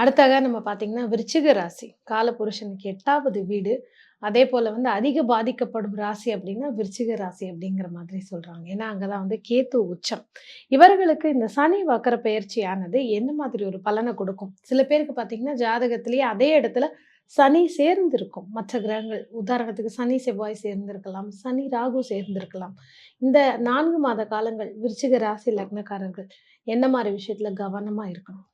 அடுத்தாக நம்ம பார்த்தீங்கன்னா விருச்சிக ராசி காலபுருஷனுக்கு எட்டாவது வீடு. அதே போல் வந்து அதிக பாதிக்கப்படும் ராசி அப்படின்னா விருச்சிக ராசி அப்படிங்கிற மாதிரி சொல்கிறாங்க ஏன்னா அங்கே தான் வந்து கேத்து உச்சம். இவர்களுக்கு இந்த சனி வக்கர பயிற்சியானது என்ன மாதிரி ஒரு பலனை கொடுக்கும்? சில பேருக்கு பார்த்தீங்கன்னா ஜாதகத்திலேயே அதே இடத்துல சனி சேர்ந்திருக்கும். மற்ற கிரகங்கள் உதாரணத்துக்கு சனி செவ்வாய் சேர்ந்திருக்கலாம் சனி ராகு சேர்ந்திருக்கலாம். இந்த நான்கு மாத காலங்கள் விருச்சிக ராசி லக்னக்காரர்கள் என்ன மாதிரி விஷயத்தில் கவனமாக இருக்கணும்?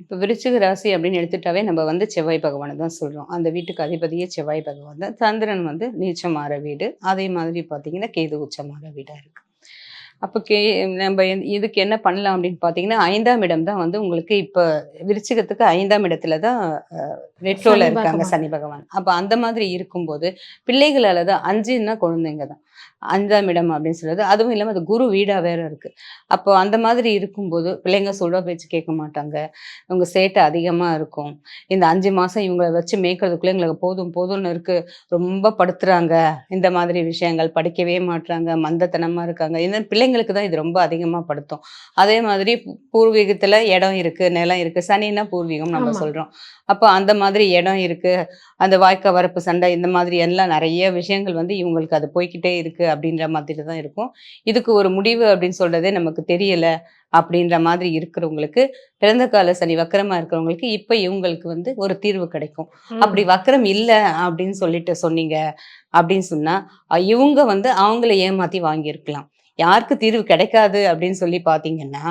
இப்போ விருச்சிக ராசி அப்படின்னு எடுத்துட்டாவே நம்ம வந்து செவ்வாய் பகவானை தான் சொல்கிறோம் அந்த வீட்டுக்கு அதிபதியே செவ்வாய் பகவான் தான். சந்திரன் வந்து நீச்சமாற வீடு. அதே மாதிரி பார்த்தீங்கன்னா கேது உச்சமாற வீடாக இருக்கு. அப்போ கே நம்ம இதுக்கு என்ன பண்ணலாம் அப்படின்னு பார்த்தீங்கன்னா ஐந்தாம் இடம் தான் வந்து உங்களுக்கு இப்போ விருச்சிகத்துக்கு ஐந்தாம் இடத்துல தான் ரெட்ரோல சனி இருக்காங்க. சனி பகவான். அப்போ அந்த மாதிரி இருக்கும்போது பிள்ளைகளால தான் அஞ்சுன்னா குழந்தைங்க தான். அஞ்சாம் இடம் அப்படின்னு சொல்றது. அதுவும் இல்லாமல் அது குரு வீடாக வேற இருக்கு. அப்போ அந்த மாதிரி இருக்கும்போது பிள்ளைங்க சொல்ற பேச்சு கேட்க மாட்டாங்க. இவங்க சேட்டை அதிகமாக இருக்கும். இந்த அஞ்சு மாதம் இவங்களை வச்சு மேய்க்கிறதுக்குள்ளே எங்களுக்கு போதும் போதும்னு இருக்கு. ரொம்ப படுத்துறாங்க. இந்த மாதிரி விஷயங்கள் படிக்கவே மாட்றாங்க. மந்தத்தனமாக இருக்காங்க. இந்த பிள்ளைங்களுக்கு தான் இது ரொம்ப அதிகமாக படுத்தும். அதே மாதிரி பூர்வீகத்துல இடம் இருக்கு நிலம் இருக்கு. சனின்னா பூர்வீகம் நம்ம ஆமா. சொல்றோம். அப்போ அந்த மாதிரி இடம் இருக்கு. அந்த வாய்க்கா வரப்பு சண்டை இந்த மாதிரி எல்லாம் நிறைய விஷயங்கள் வந்து இவங்களுக்கு அது போய்க்கிட்டே அப்படின்ற மாதிரி தான் இருக்கும். இதுக்கு ஒரு முடிவு அப்படின்னு சொல்றதே நமக்கு தெரியல அப்படின்ற மாதிரி இருக்கிறவங்களுக்கு பிறந்த கால சனி வக்கரமா இருக்கிறவங்களுக்கு இப்ப இவங்களுக்கு வந்து ஒரு தீர்வு கிடைக்கும். அப்படி வக்கரம் இல்ல அப்படின்னு சொல்லிட்டு சொன்னீங்க அப்படின்னு சொன்னா இவங்க வந்து அவங்கள ஏமாத்தி வாங்கியிருக்கலாம். யாருக்கு தீர்வு கிடைக்காது அப்படின்னு சொல்லி பார்த்தீங்கன்னா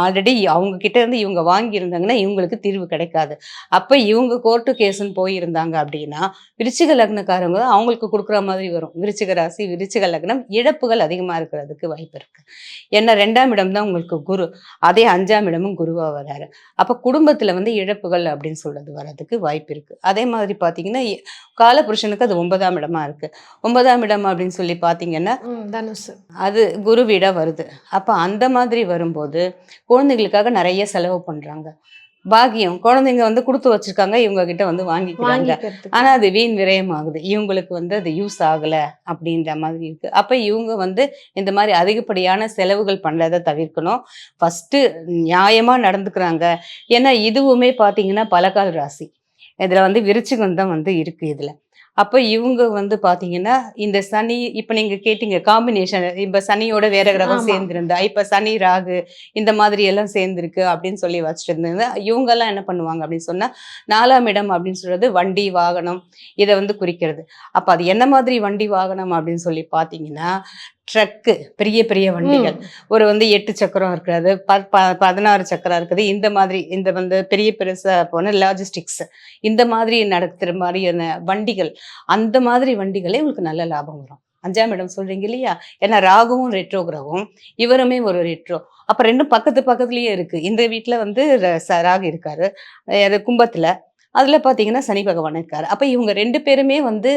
ஆல்ரெடி அவங்க கிட்ட இருந்து இவங்க வாங்கியிருந்தாங்கன்னா இவங்களுக்கு தீர்வு கிடைக்காது. அப்போ இவங்க கோர்ட்டு கேஸ்ன்னு போயிருந்தாங்க அப்படின்னா விருச்சிக லக்னக்காரங்க அவங்களுக்கு கொடுக்குற மாதிரி வரும். விருச்சிக ராசி விருச்சிக லக்னம் இழப்புகள் அதிகமாக இருக்கிறதுக்கு வாய்ப்பு இருக்கு. ஏன்னா ரெண்டாம் இடம் தான் உங்களுக்கு குரு. அதே அஞ்சாம் இடமும் குருவாக வராரு. அப்போ குடும்பத்தில் வந்து இழப்புகள் அப்படின்னு சொல்றது வர்றதுக்கு வாய்ப்பு இருக்கு. அதே மாதிரி பார்த்தீங்கன்னா காலபுருஷனுக்கு அது ஒன்பதாம் இடமா இருக்கு. ஒன்பதாம் இடம் அப்படின்னு சொல்லி பார்த்தீங்கன்னா அது குரு வருது. அப்போ அந்த மாதிரி வரும்போது குழந்தைகளுக்காக நிறைய செலவு பண்றாங்க. பாக்கியம் குழந்தைங்க வந்து கொடுத்து வச்சிருக்காங்க இவங்க கிட்ட வந்து வாங்கிக்கிறாங்க. ஆனா அது வீண் விரயம் ஆகுது இவங்களுக்கு வந்து அது யூஸ் ஆகல அப்படின்ற மாதிரி இருக்கு. அப்ப இவங்க வந்து இந்த மாதிரி அதிகப்படியான செலவுகள் பண்றதை தவிர்க்கணும். ஃபர்ஸ்ட் நியாயமா நடந்துக்கிறாங்க. ஏன்னா இதுவுமே பாத்தீங்கன்னா பலகால் ராசி. இதுல வந்து விருச்சிகம் தான் வந்து இருக்கு இதுல. அப்ப இவங்க வந்து பாத்தீங்கன்னா இந்த சனி இப்ப நீங்க கேட்டீங்க காம்பினேஷன் இப்ப சனியோட வேற கிரகம். சேர்ந்திருந்தா இப்ப சனி ராகு இந்த மாதிரி எல்லாம் சேர்ந்திருக்கு அப்படின்னு சொல்லி வச்சுட்டு இருந்தாங்க இவங்க எல்லாம் என்ன பண்ணுவாங்க அப்படின்னு சொன்னா நாலாம் இடம் அப்படின்னு சொல்றது வண்டி வாகனம் இதை வந்து குறிக்கிறது அப்ப அது என்ன மாதிரி வண்டி வாகனம் அப்படின்னு சொல்லி பாத்தீங்கன்னா ட்ரக்கு பெரிய பெரிய வண்டிகள். ஒரு வந்து எட்டு சக்கரம் இருக்கிறது பதினாறு சக்கரம் இருக்குது. இந்த மாதிரி இந்த வந்து பெரிய பெருசா போன லாஜிஸ்டிக்ஸ் இந்த மாதிரி நடத்துற மாதிரியான வண்டிகள். அந்த மாதிரி வண்டிகளே உங்களுக்கு நல்ல லாபம் வரும். அஞ்சாம் இடம் சொல்றீங்க இல்லையா? ஏன்னா ராகுவும் ரெட்ரோ கிரகம் இவருமே ஒரு ரெட்ரோ அப்ப ரெண்டும் பக்கத்து பக்கத்துலயே இருக்கு. இந்த வீட்ல வந்து ராகு இருக்காரு. அது கும்பத்துல. அதுல பாத்தீங்கன்னா சனி பகவான் இருக்காரு அப்ப இவங்க ரெண்டு பேருமே வந்து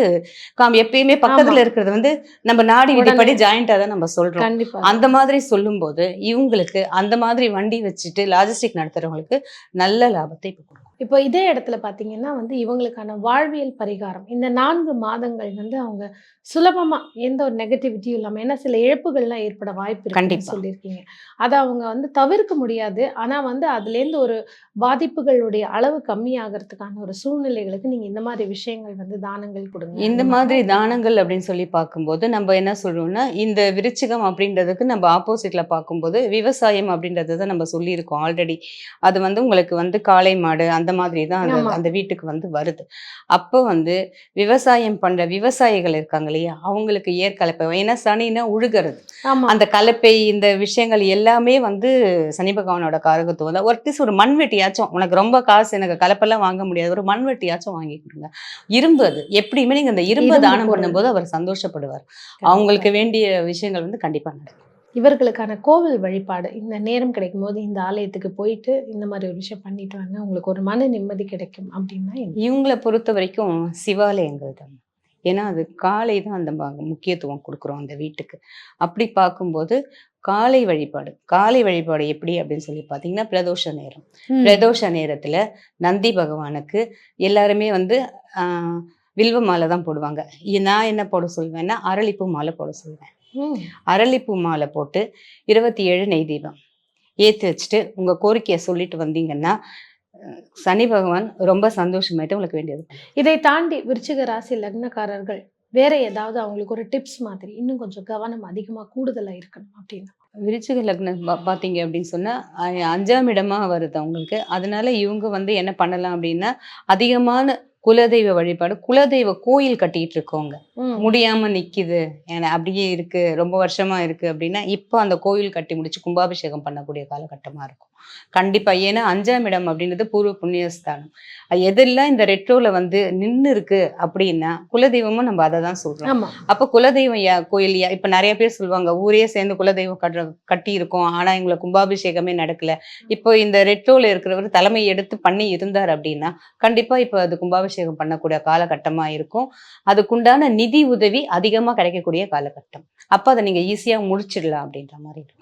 காம் எப்பயுமே பக்கத்துல. இருக்கிறது வந்து நம்ம நாடி. விதிப்படி ஜாயிண்டா தான் நம்ம சொல்றோம் கண்டிப்பா அந்த மாதிரி சொல்லும்போது இவங்களுக்கு அந்த மாதிரி வண்டி வச்சுட்டு லாஜிஸ்டிக் நடத்துறவங்களுக்கு நல்ல லாபத்தை இப்ப இப்போ இதே இடத்துல பார்த்தீங்கன்னா வந்து இவங்களுக்கான வாழ்வியல் பரிகாரம். இந்த நான்கு மாதங்கள் வந்து அவங்க சுலபமா எந்த ஒரு நெகட்டிவிட்டியும் இல்லாம ஏன்னா சில இழப்புகள்லாம் ஏற்பட வாய்ப்பு இருக்குன்னு. சொல்லியிருக்கீங்க. அதை அவங்க வந்து தவிர்க்க முடியாது. ஆனா வந்து அதுலேருந்து ஒரு பாதிப்புகளுடைய அளவு கம்மியாகிறதுக்கான ஒரு சூழ்நிலைகளுக்கு நீங்க இந்த மாதிரி விஷயங்கள் வந்து தானங்கள் கொடுங்க. இந்த மாதிரி தானங்கள் அப்படின்னு சொல்லி பார்க்கும்போது நம்ம என்ன சொல்றோம்னா இந்த விருச்சிகம் அப்படின்றதுக்கு நம்ம ஆப்போசிட்ல பார்க்கும்போது விவசாயம் அப்படின்றத தான் நம்ம சொல்லியிருக்கோம் ஆல்ரெடி அது வந்து உங்களுக்கு வந்து காளை மாடு அந்த மாதிரி தான் அந்த. அந்த வீட்டுக்கு வந்து வருது. அப்போ வந்து விவசாயம் பண்ற விவசாயிகள் இருக்காங்க இல்லையா? அவங்களுக்கு ஏற்கலப்பை. ஏன்னா சனின்னா உழுகிறது. அந்த கலப்பை இந்த விஷயங்கள் எல்லாமே வந்து சனி பகவானோட காரகத்துவம் தான். ஒருத்திஸ் ஒரு மண்வெட்டியாச்சும் உனக்கு ரொம்ப காசு எனக்கு கலப்பெல்லாம் வாங்க முடியாது. ஒரு மண்வெட்டியாச்சும் வாங்கி கொடுங்க. இரும்பு அது. எப்படியுமே நீங்க அந்த இரும்பு தானம். பண்ணும்போது அவர் சந்தோஷப்படுவார். அவங்களுக்கு வேண்டிய விஷயங்கள் வந்து கண்டிப்பா நடக்கும். இவர்களுக்கான கோவில் வழிபாடு இந்த நேரம் கிடைக்கும் போது இந்த ஆலயத்துக்கு போயிட்டு இந்த மாதிரி ஒரு விஷயம் பண்ணிட்டு வாங்க உங்களுக்கு ஒரு மன நிம்மதி கிடைக்கும் அப்படின்னா? இவங்களை பொறுத்த வரைக்கும் சிவாலயங்கள் தான் ஏன்னா அது காலை தான் அந்த முக்கியத்துவம் கொடுக்குறோம் அந்த வீட்டுக்கு அப்படி பார்க்கும்போது காலை வழிபாடு காலை வழிபாடு எப்படி அப்படின்னு சொல்லி பார்த்தீங்கன்னா பிரதோஷ நேரம். பிரதோஷ நேரத்துல நந்தி பகவானுக்கு எல்லாருமே வந்து ஆஹ், வில்வ மாலை தான் போடுவாங்க. நான் என்ன போட சொல்வேன்னா அரளிப்பூ மாலை போட சொல்வேன். அரளிப்பூ மாலை போட்டு இருபத்தி ஏழு நெய் தீபம். ஏற்றி வச்சுட்டு உங்கள் கோரிக்கையை சொல்லிட்டு வந்தீங்கன்னா சனி பகவான் ரொம்ப சந்தோஷமாயிட்டு உங்களுக்கு வேண்டியது. இதை தாண்டி விருச்சிக ராசி லக்னக்காரர்கள் வேற ஏதாவது அவங்களுக்கு ஒரு டிப்ஸ் மாதிரி இன்னும் கொஞ்சம் கவனம் அதிகமா கூடுதலா இருக்கணும் அப்படின்னு? விருச்சிக லக்னம் பார்த்தீங்க அப்படின்னு சொன்னா அ- அஞ்சாம் இடமா வருது அவங்களுக்கு. அதனால இவங்க வந்து என்ன பண்ணலாம் அப்படின்னா அதிகமான குலதெய்வ வழிபாடு குலதெய்வ கோயில் கட்டிட்டு இருக்கவங்க ம். முடியாம நிக்குது. அப்படியே இருக்கு. ரொம்ப வருஷமா இருக்கு அப்படின்னா இப்போ அந்த கோயில் கட்டி முடிச்சு கும்பாபிஷேகம் பண்ணக்கூடிய காலகட்டமா இருக்கும். கண்டிப்பா. ஏன்னா அஞ்சாம் இடம் அப்படின்றது பூர்வ புண்ணியஸ்தானம். எதெல்லாம் இந்த ரெட்ரோல வந்து நின்னு இருக்கு அப்படின்னா குலதெய்வமும் நம்ம அதை தான் சொல்றோம். அப்ப குலதெய்வம் யா கோயில் இப்ப நிறைய பேர் சொல்லுவாங்க ஊரே சேர்ந்து குலதெய்வம் கட்டுற கட்டி இருக்கோம். ஆனா எங்களை கும்பாபிஷேகமே நடக்கல. இப்போ இந்த ரெட்ரோல இருக்கிறவர் தலைமை எடுத்து பண்ணி இருந்தார் அப்படின்னா கண்டிப்பா இப்போ அது கும்பாபிஷேகம் பண்ணக்கூடிய காலகட்டமா இருக்கும். அதுக்குண்டான நிதி உதவி அதிகமா கிடைக்கக்கூடிய காலகட்டம். அப்ப அதை நீங்க ஈஸியா முடிச்சிடலாம் அப்படின்ற மாதிரி இருக்கும்.